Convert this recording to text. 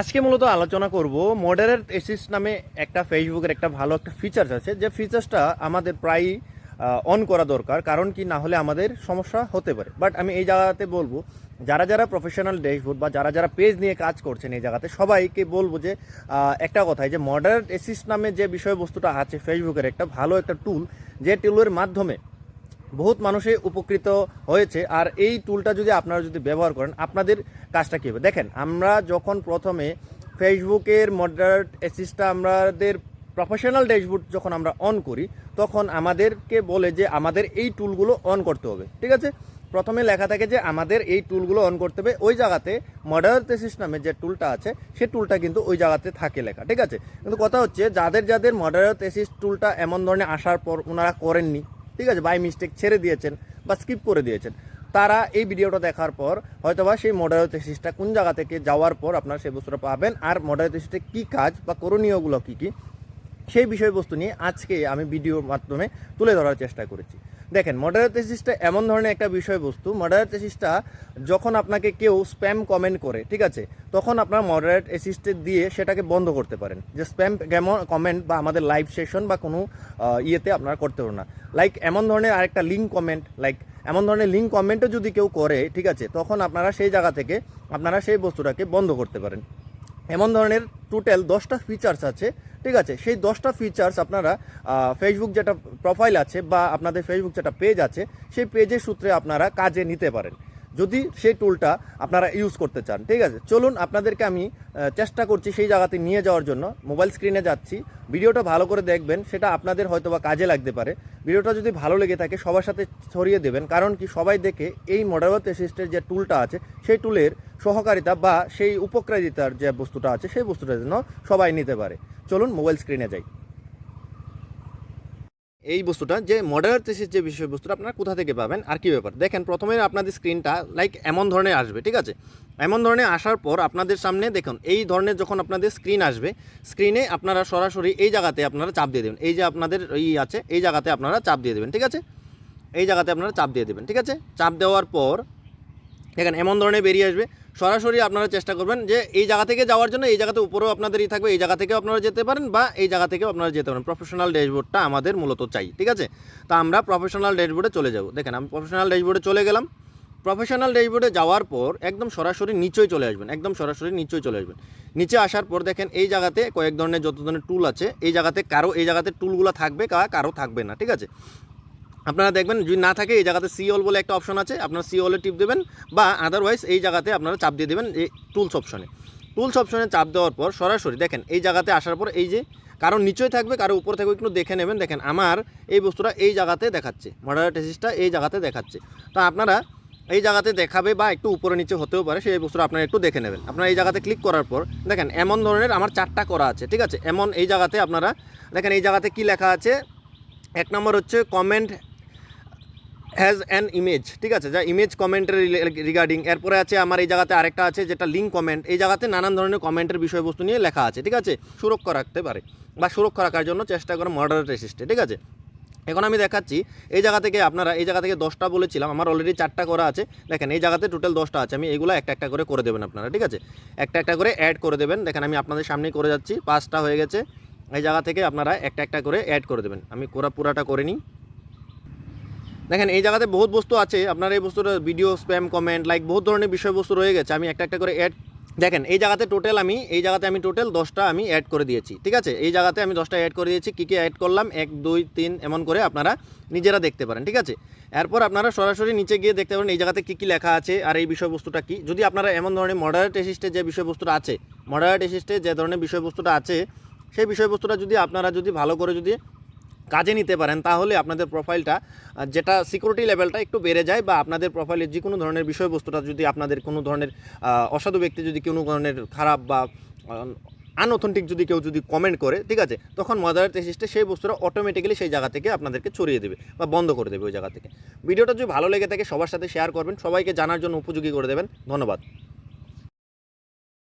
আজকে মূলত আলোচনা করব মডারেট এসিস নামে একটা ফেসবুকের একটা ভালো একটা ফিচার্স আছে। যে ফিচার্সটা আমাদের প্রায়ই অন করা দরকার, কারণ কি না হলে আমাদের সমস্যা হতে পারে। বাট আমি এই জায়গাতে বলব, যারা যারা প্রফেশনাল ড্যাশবোর্ড বা যারা যারা পেজ নিয়ে কাজ করছেন এই জায়গাতে, সবাইকে বলব যে একটা কথাই যে মডারেট এসিস নামে যে বিষয়বস্তুটা আছে, ফেসবুকের একটা ভালো একটা টুল যে টুলের মাধ্যমে বহুত মানুষই উপকৃত হয়েছে। আর এই টুলটা যদি আপনারা যদি ব্যবহার করেন, আপনাদের কাজটা কী হবে? দেখেন, আমরা যখন প্রথমে ফেসবুকের মডারেট অ্যাসিস্টটা আমাদের প্রফেশনাল ড্যাশবোর্ড যখন আমরা অন করি, তখন আমাদেরকে বলে যে আমাদের এই টুলগুলো অন করতে হবে। ঠিক আছে? প্রথমে লেখা থাকে যে আমাদের এই টুলগুলো অন করতে হবে। ওই জায়গাতে মডারেট অ্যাসিস্ট নামে যে টুলটা আছে, সে টুলটা কিন্তু ওই জায়গাতে থাকে লেখা। ঠিক আছে? কিন্তু কথা হচ্ছে, যাদের যাদের মডারেট অ্যাসিস্ট টুলটা এমন ধরনের আসার পর ওনারা করেননি ঠিক আছে বাই মিস্টেক ছেড়ে দিয়েছেন বা স্কিপ করে দিয়েছেন। তারা এই ভিডিওটা দেখার পর হয়তোবা সেই মডেল থেসিসটা কোন জায়গা থেকে যাওয়ার পর আপনারা সেই বস্তুটা পাবেন আর মডেল থেসিসটা কী কাজ বা করণীয়গুলো কী কী, সেই বিষয়বস্তু নিয়ে আজকে আমি ভিডিওর মাধ্যমে তুলে ধরার চেষ্টা করেছি। দেখেন মডারেট থেসিসটা এমন ধরনের একটা বিষয়বস্তু মডারেট থেসিসটা যখন আপনাকে কেউ স্প্যাম কমেন্ট করে, ঠিক আছে, তখন আপনার মডারেট অ্যাসিস্টে দিয়ে সেটাকে বন্ধ করতে পারেন। যে স্প্যাম কেমন কমেন্ট বা আমাদের লাইভ সেশন বা কোনো ইয়েতে আপনারা করতে পারবেন না। লাইক এমন ধরনের আরেকটা লিঙ্ক কমেন্ট লাইক এমন ধরনের লিঙ্ক কমেন্টও যদি কেউ করে, ঠিক আছে, তখন আপনারা সেই জায়গা থেকে আপনারা সেই বস্তুটাকে বন্ধ করতে পারেন। এমন ধরনের টোটাল দশটা ফিচার্স আছে ঠিক আছে? সেই দশটা ফিচার্স আপনারা ফেসবুক যেটা প্রোফাইল আছে বা আপনাদের ফেসবুক যেটা পেজ আছে, সেই পেজের সূত্রে আপনারা কাজে নিতে পারেন। যদি সেই টুলটা আপনারা ইউজ করতে চান, ঠিক আছে? চলুন আপনাদেরকে আমি চেষ্টা করছি সেই জায়গাতে নিয়ে যাওয়ার জন্য। মোবাইল স্ক্রিনে যাচ্ছি। ভিডিওটা ভালো করে দেখবেন, সেটা আপনাদের হয়তো বা কাজে লাগতে পারে। ভিডিওটা যদি ভালো লেগে থাকে, সবার সাথে ছড়িয়ে দেবেন। কারণ কি, সবাই দেখে এই মডারেট অ্যাসিস্টের যে টুলটা আছে, সেই টুলের সহকারিতা বা সেই উপকারিতার যে বস্তুটা আছে, সেই বস্তুটা যেন সবাই নিতে পারে। চলুন মোবাইল স্ক্রিনে যাই। এই বস্তুটা যে মডারেট থেসিস যে বিষয়বস্তুটা আপনারা কোথা থেকে পাবেন আর কি ব্যাপার? দেখেন, প্রথমে আপনাদের স্ক্রিনটা লাইক এমন ধরনের আসবে, ঠিক আছে? এমন ধরনের আসার পর আপনাদের সামনে দেখুন, এই ধরনের যখন আপনাদের স্ক্রিন আসবে স্ক্রিনে আপনারা সরাসরি এই জায়গাতে আপনারা চাপ দিয়ে দেবেন। এই যে আপনাদের এই আছে, এই জায়গাতে আপনারা চাপ দিয়ে দেবেন, ঠিক আছে? এই জায়গাতে আপনারা চাপ দিয়ে দেবেন, ঠিক আছে? চাপ দেওয়ার পর, দেখেন, এমন ধরনের বেরিয়ে আসবে। সরাসরি আপনারা চেষ্টা করবেন যে এই জায়গা থেকে যাওয়ার জন্য এই জায়গাতে উপরেও আপনাদের ই থাকবে, এই জায়গা থেকেও আপনারা যেতে পারেন বা এই জায়গা থেকেও আপনারা যেতে পারেন। প্রফেশনাল ড্যাশবোর্ডটা আমাদের মূলত চাই, ঠিক আছে? তা আমরা প্রফেশনাল ড্যাশবোর্ডে চলে যাব। দেখেন, আমি প্রফেশনাল ড্যাশবোর্ডে চলে গেলাম। প্রফেশনাল ড্যাশবোর্ডে যাওয়ার পর একদম সরাসরি নিচেই চলে আসবেন, একদম সরাসরি নিচেই চলে আসবেন। নিচে আসার পর দেখেন, এই জায়গাতে কয়েক ধরনের যত ধরনের টুল আছে, এই জায়গাতে কারও, এই জায়গাতে টুলগুলো থাকবে কারও থাকবে না, ঠিক আছে? আপনারা দেখবেন যদি না থাকে, এই জায়গাতে সি সিওল বলে একটা অপশন আছে, আপনারা সিওলে টিপ দেবেন, বা আদারওয়াইজ এই জায়গাতে আপনারা চাপ দিয়ে দেবেন, এই টুলস অপশনে টুলস অপশনে চাপ দেওয়ার পর সরাসরি দেখেন, এই জায়গাতে আসার পর এই যে কারও নিচেই থাকবে, কারও উপর থাকবে, একটু দেখে নেবেন, দেখেন আমার এই বস্তুটা এই জায়গাতে দেখাচ্ছে মডারেট অ্যাসিসটা এই জায়গাতে দেখাচ্ছে। তা আপনারা এই জায়গাতে দেখাবে বা একটু উপরে নিচে হতেও পারে, সেই বস্তুটা আপনারা একটু দেখে নেবেন। আপনারা এই জায়গাতে ক্লিক করার পর দেখেন, এমন ধরনের আমার চারটা করা আছে, ঠিক আছে? এমন এই জায়গাতে আপনারা দেখেন, এই জায়গাতে কি লেখা আছে? এক নম্বর হচ্ছে কমেন্ট হ্যাজ অ্যান ইমেজ ঠিক আছে? যা ইমেজ কমেন্টের রিগার্ডিং এরপরে আছে আমার এই জায়গাতে আরেকটা আছে যেটা লিঙ্ক কমেন্ট এই জায়গাতে নানান ধরনের কমেন্টের বিষয়বস্তু নিয়ে লেখা আছে, ঠিক আছে? সুরক্ষা রাখতে পারে বা সুরক্ষা রাখার জন্য চেষ্টা করে মডারেট রেসিস্টে ঠিক আছে? এখন আমি দেখাচ্ছি, এই জায়গা থেকে আপনারা, এই জায়গা থেকে দশটা বলেছিলাম, আমার অলরেডি চারটা করা আছে। দেখেন, এই জায়গাতে টোটাল দশটা আছে, আমি এগুলো একটা একটা করে করে দেবেন আপনারা, ঠিক আছে? একটা একটা করে অ্যাড করে দেবেন। দেখেন, আমি আপনাদের সামনেই করে যাচ্ছি, পাঁচটা হয়ে গেছে। এই জায়গা থেকে আপনারা একটা একটা করে অ্যাড করে দেবেন। আমি কোরা পুরাটা করে নিই। দেখেন, এই জায়গাতে বহুত বস্তু আছে। আপনার এই বস্তুটা ভিডিও স্প্যাম কমেন্ট লাইক বহুত ধরনের বিষয়বস্তু রয়ে গেছে। আমি একটা একটা করে অ্যাড দেখেন, এই জায়গাতে টোটাল আমি এই জায়গাতে আমি টোটাল দশটা আমি অ্যাড করে দিয়েছি, ঠিক আছে? এই জায়গাতে আমি দশটা অ্যাড করে দিয়েছি। কী কী অ্যাড করলাম? এক, দুই, তিন, এমন করে আপনারা নিজেরা দেখতে পারেন, ঠিক আছে? এরপর আপনারা সরাসরি নিচে গিয়ে দেখতে পারেন এই জায়গাতে কী কী লেখা আছে আর এই বিষয়বস্তুটা কী। যদি আপনারা এমন ধরনের মডারেট এসিস্টে যে বিষয়বস্তুটা আছে মডারেট এসিস্টে যে ধরনের বিষয়বস্তুটা আছে, সেই বিষয়বস্তুটা যদি আপনারা যদি ভালো করে যদি কাজে নিতে পারেন, তাহলে আপনাদের প্রোফাইলটা যেটা সিকিউরিটি লেভেলটা একটু বেড়ে যায় বা আপনাদের প্রোফাইলের যে কোনো ধরনের বিষয়বস্তুটা যদি আপনাদের কোনো ধরনের অসাধু ব্যক্তি যদি কোনো ধরনের খারাপ বা আনঅথেন্টিক যদি কেউ যদি কমেন্ট করে, ঠিক আছে, তখন মদার টেসিস্টে সেই বস্তুটা অটোমেটিক্যালি সেই জায়গা থেকে আপনাদেরকে ছড়িয়ে দেবে বা বন্ধ করে দেবে ওই জায়গা থেকে। ভিডিওটা যদি ভালো লেগে থাকে, সবার সাথে শেয়ার করবেন, সবাইকে জানার জন্য উপযোগী করে দেবেন। ধন্যবাদ।